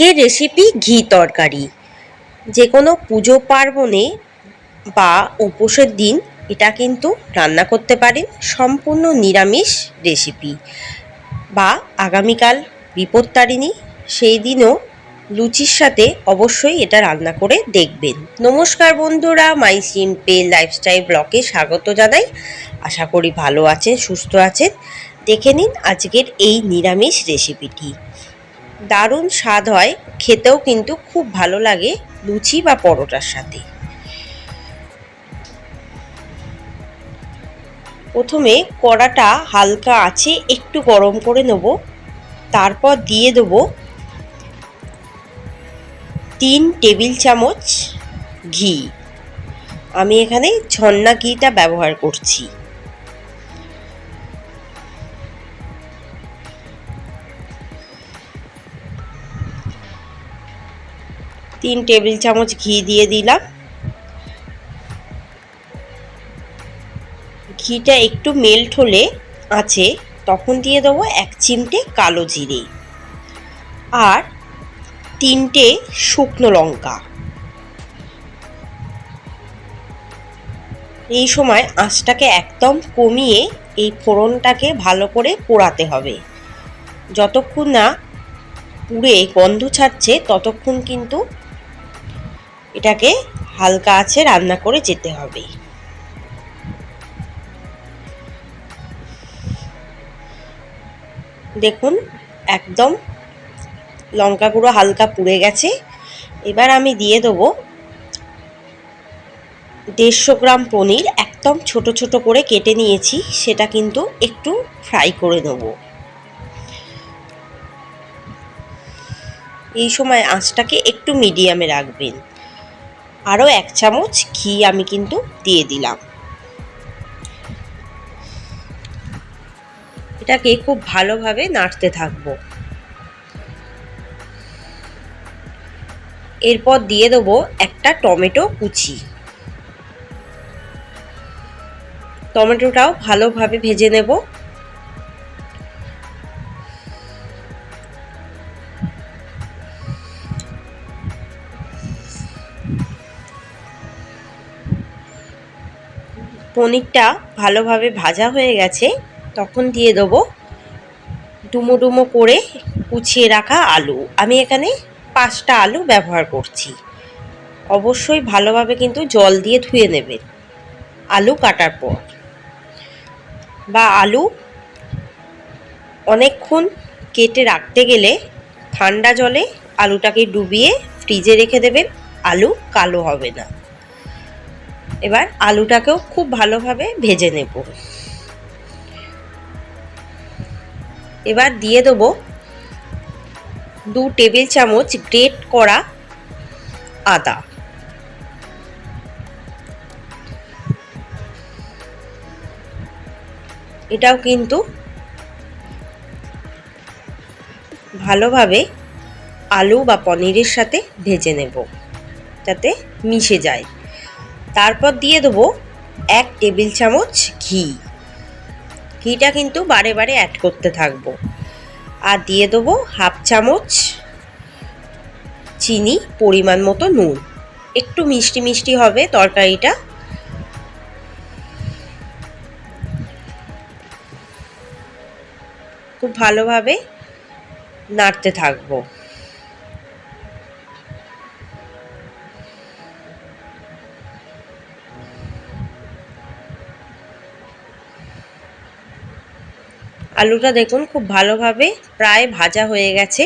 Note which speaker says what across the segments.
Speaker 1: আজকের রেসিপি ঘি তরকারি। যে কোনো পুজো পার্বণে বা উপোসের দিন এটা কিন্তু রান্না করতে পারেন, সম্পূর্ণ নিরামিষ রেসিপি বা আগামীকাল বিপত্তারিণী, সেই দিনও লুচির সাথে অবশ্যই এটা রান্না করে দেখবেন। নমস্কার বন্ধুরা, মাই সিম্পল লাইফস্টাইল ব্লকে স্বাগত জানাই। আশা করি ভালো আছেন, সুস্থ আছেন। দেখে নিন আজকের এই নিরামিষ রেসিপিটি দারুণ স্বাদ হয়, খেতেও কিন্তু খুব ভালো লাগে লুচি বা পরোটার সাথে। প্রথমে কড়াটা হালকা আছে একটু গরম করে নেব, তারপর দিয়ে দেব তিন টেবিল চামচ ঘি। আমি এখানে ঝর্ণা ঘিটা ব্যবহার করছি। তিন টেবিল চামচ ঘি দিয়ে দিলাম। ঘিটা একটু মেল্ট হলে আছে, তখন দিয়ে দেবো এক চিমটে কালো জিরে আর তিনটে শুকনো লঙ্কা। এই সময় আঁচটাকে একদম কমিয়ে এই ফোড়নটাকে ভালো করে পোড়াতে হবে। যতক্ষণ না পুড়ে গন্ধ ছাড়ছে, ততক্ষণ কিন্তু এটাকে হালকা আছে রান্না করে যেতে হবে। দেখুন, একদম লঙ্কা গুঁড়ো হালকা পুড়ে গেছে। এবার আমি দিয়ে দেবো দেড়শো গ্রাম পনির। একদম ছোট ছোট করে কেটে নিয়েছি, সেটা কিন্তু একটু ফ্রাই করে নেব। এই সময় আঁচটাকে একটু মিডিয়ামে রাখবেন। আরও এক চামচ ঘি আমি কিন্তু দিয়ে দিলাম। এটাকে খুব ভালোভাবে নাড়তে থাকব। এরপর দিয়ে দেবো একটা টমেটো কুচি। টমেটোটাও ভালোভাবে ভেজে নেব। পনিরটা ভালোভাবে ভাজা হয়ে গেছে, তখন দিয়ে দেবো ডুমো ডুমো করে কুচিয়ে রাখা আলু। আমি এখানে পাঁচটা আলু ব্যবহার করছি। অবশ্যই ভালোভাবে কিন্তু জল দিয়ে ধুয়ে নেবেন আলু কাটার পর। বা আলু অনেকক্ষণ কেটে রাখতে গেলে ঠান্ডা জলে আলুটাকে ডুবিয়ে ফ্রিজে রেখে দেবেন, আলু কালো হবে না। এবার আলুটাকেও খুব ভালোভাবে ভেজে নেব। এবার দিয়ে দেবো দু টেবিল চামচ গ্রেট করা আদা। এটাও কিন্তু ভালোভাবে আলু বা পনিরের সাথে ভেজে নেব, যাতে মিশে যায়। তারপর দিয়ে দেবো এক টেবিল চামচ ঘি। ঘিটা কিন্তু বারে বারে অ্যাড করতে থাকব। আর দিয়ে দেবো হাফ চামচ চিনি, পরিমাণ মতো নুন। একটু মিষ্টি মিষ্টি হবে তরকারিটা। খুব ভালোভাবে নাড়তে থাকব। আলুটা দেখুন খুব ভালোভাবে প্রায় ভাজা হয়ে গেছে।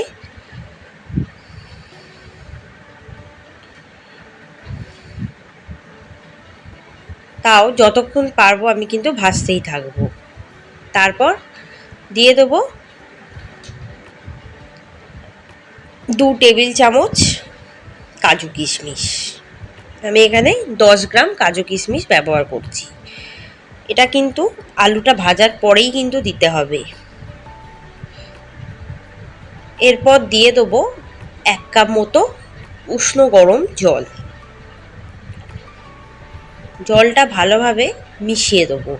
Speaker 1: তাও যতক্ষণ পারব আমি কিন্তু ভাজতেই থাকব। তারপর দিয়ে দেবো দু টেবিল চামচ কাজু কিশমিশ। আমি এখানে দশ গ্রাম কাজু কিশমিশ ব্যবহার করছি। এটা কিন্তু আলুটা ভাজার পরেই কিন্তু দিতে হবে। এরপর দিয়ে দেবো এক কাপ মতো উষ্ণ গরম জল। জলটা ভালোভাবে মিশিয়ে দেবো।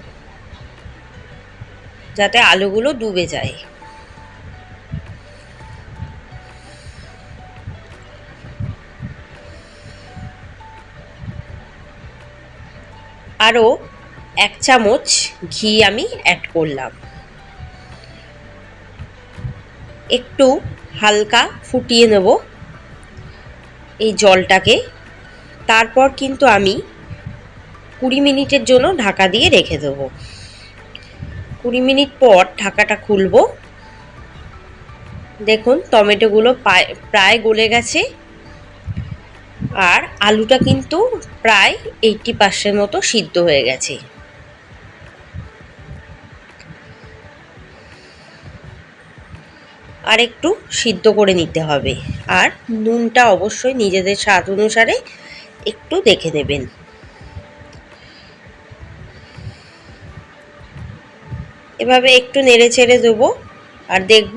Speaker 1: যাতে আলুগুলো ডুবে যায়। আরও এক চামচ ঘি আমি অ্যাড করলাম। একটু হালকা ফুটিয়ে নেব এই জলটাকে। তারপর কিন্তু আমি কুড়ি মিনিটের জন্য ঢাকা দিয়ে রেখে দেবো। কুড়ি মিনিট পর ঢাকাটা খুলবো। দেখুন টমেটোগুলো প্রায় গলে গেছে। আর আলুটা কিন্তু প্রায় এইটটি পার্সেন্ট মতো সিদ্ধ হয়ে গেছে। আর একটু সিদ্ধ করে নিতে হবে। আর নুনটা অবশ্যই নিজেদের স্বাদ অনুসারে একটু দেখে নেবেন। এভাবে একটু নেড়ে ছেড়ে দেবো আর দেখব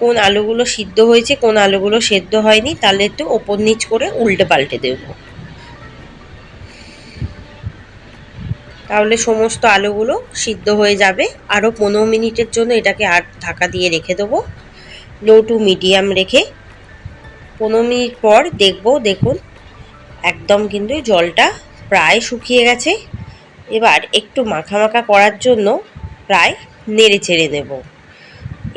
Speaker 1: কোন আলুগুলো সিদ্ধ হয়েছে, কোন আলুগুলো সেদ্ধ হয়নি, তাহলে একটু ওপর নিচ করে উল্টে পাল্টে দেব। তাহলে সমস্ত আলুগুলো সিদ্ধ হয়ে যাবে। আরও পনেরো মিনিটের জন্য এটাকে আর ঢাকা দিয়ে রেখে দেবো। লো টু মিডিয়াম রেখে পনেরো মিনিট পর দেখব, দেখুন, একদম কিন্তু জলটা প্রায় শুকিয়ে গেছে। এবার একটু মাখা মাখা করার জন্য প্রায় নেড়ে চেড়ে নেব।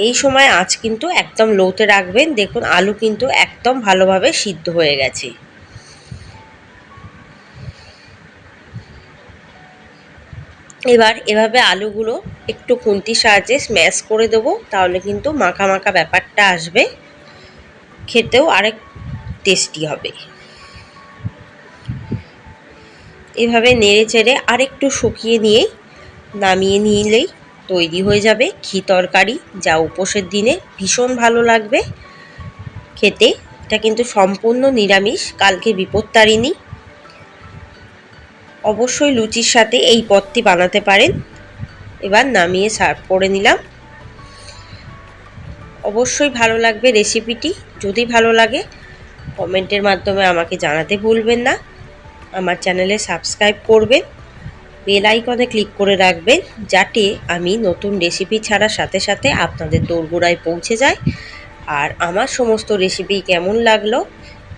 Speaker 1: এই সময় আঁচ কিন্তু একদম লোতে রাখবেন। দেখুন, আলু কিন্তু একদম ভালোভাবে সিদ্ধ হয়ে গেছে। এবার এভাবে আলুগুলো একটু খুন্তির সাহায্যে স্ম্যাশ করে দেবো, তাহলে কিন্তু মাখা মাখা ব্যাপারটা আসবে। খেতেও আরেক টেস্টি হবে। এভাবে নেড়ে চেড়ে আরেকটু শুকিয়ে নিয়েই নামিয়ে নিলেই তৈরি হয়ে যাবে ঘি তরকারি, যা উপোসের দিনে ভীষণ ভালো লাগবে। খেতে এটা কিন্তু সম্পূর্ণ নিরামিষ, কালকে বিপত্তারিণী অবশ্যই লুচির সাথে এই পদটি বানাতে পারেন। এবার নামিয়ে সার্ভ করে নিলাম। অবশ্যই ভালো লাগবে রেসিপিটি। যদি ভালো লাগে, কমেন্টের মাধ্যমে আমাকে জানাতে ভুলবেন না। আমার চ্যানেলে সাবস্ক্রাইব করবেন। বেল আইকনে ক্লিক করে রাখবেন, যাতে আমি নতুন রেসিপি ছাড়ার সাথে সাথে আপনাদের দোরগোড়ায় পৌঁছে যায় আর আমার সমস্ত রেসিপি কেমন লাগল,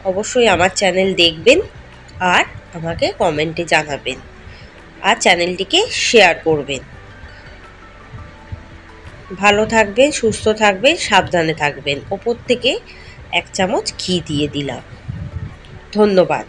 Speaker 1: অবশ্যই আমার চ্যানেল দেখবেন। আর আমাকে কমেন্টে জানাবেন আর চ্যানেলটিকে শেয়ার করবেন। ভালো থাকবেন, সুস্থ থাকবেন, সাবধানে থাকবেন। ওপর থেকে এক চামচ ঘি দিয়ে দিলাম। ধন্যবাদ।